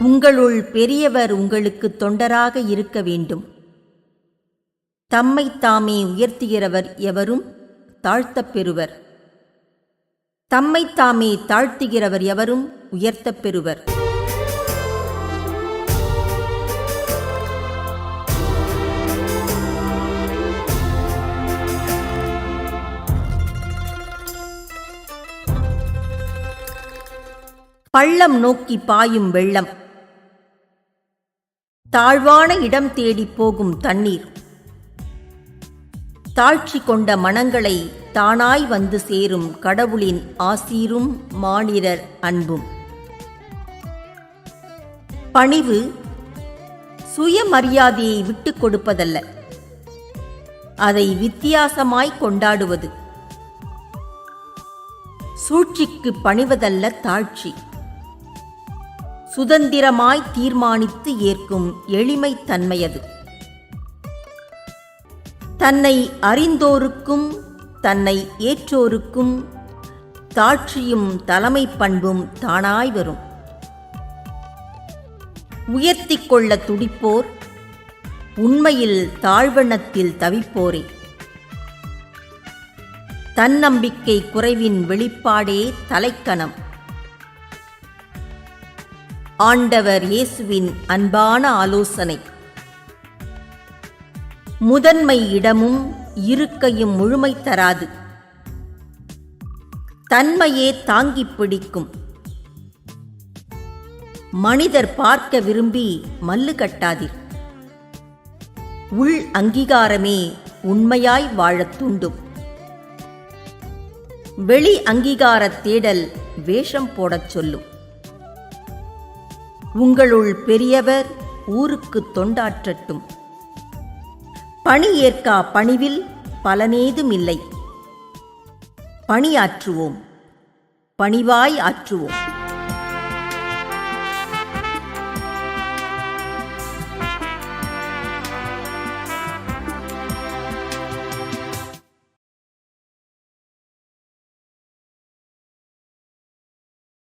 உங்களுள் பெரியவர் உங்களுக்கு தொண்டராக இருக்க வேண்டும். தம்மை தாமே உயர்த்துகிறவர் எவரும் தாழ்த்தப் பெறுவர். தம்மை தாமே தாழ்த்துகிறவர் எவரும் உயர்த்தப் பெறுவர். பள்ளம் நோக்கி பாயும் வெள்ளம். தாழ்வான இடம் தேடிப் போகும் தண்ணீர். தாழ்ச்சி கொண்ட மனங்களை தானாய் வந்து சேரும் கடவுளின் ஆசீரும் மானிடர் அன்பும். பணிவு சுயமரியாதையை விட்டுக் கொடுப்பதல்ல. அதை வித்தியாசமாய் கொண்டாடுவது. சூழ்ச்சிக்கு பணிவதல்ல தாழ்ச்சி. சுதந்திரமாய் தீர்மானித்து ஏற்கும் எளிமை தன்மையது தன்னை அறிந்தோருக்கும் தன்னை ஏற்றோருக்கும் தாட்சியும் தலைமை பண்பும் தானாய் வரும். உயர்த்திக் கொள்ள துடிப்போர் உண்மையில் தாழ்வண்ணத்தில் தவிப்போரே. தன்னம்பிக்கை குறைவின் வெளிப்பாடே தலைக்கணம். ஆண்டவர் இயேசுவின் அன்பான ஆலோசனை. முதன்மை இடமும் இருக்கையும் முழுமை தராது. தன்மையே தாங்கிப் பிடிக்கும். மனிதர் பார்க்க விரும்பி மல்லு கட்டாதீர். உள் அங்கீகாரமே உண்மையாய் வாழத் தூண்டும். வெளி அங்கீகாரத் தேடல் வேஷம் போடச் சொல்லும். உங்களுள் பெரியவர் ஊருக்கு தொண்டாற்றட்டும். பணி ஏற்கா பணிவில் பலனேதுமில்லை. பணியாற்றுவோம். பணிவாய் ஆற்றுவோம்.